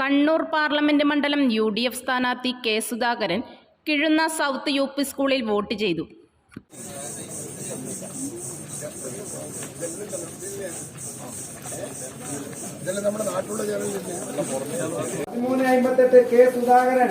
Kannur parliament മണ്ഡലം U D F സ്ഥാനാർത്ഥി K Sudhakaran Kizhunna south U P സ്കൂളിൽ vote ചെയ്തു. പതിമൂന്ന് അമ്പത്തെട്ട് കെ സുധാകരൻ.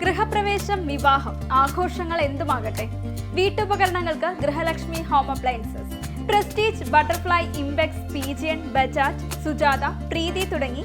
ഗൃഹപ്രവേശം വിവാഹം ആഘോഷങ്ങൾ എന്തുമാകട്ടെ? വീട്ടുപകരണങ്ങൾക്ക് Grihalakshmi home appliances Prestige Butterfly Imbex Pigeon Bajaj Sujata Preethi തുടങ്ങി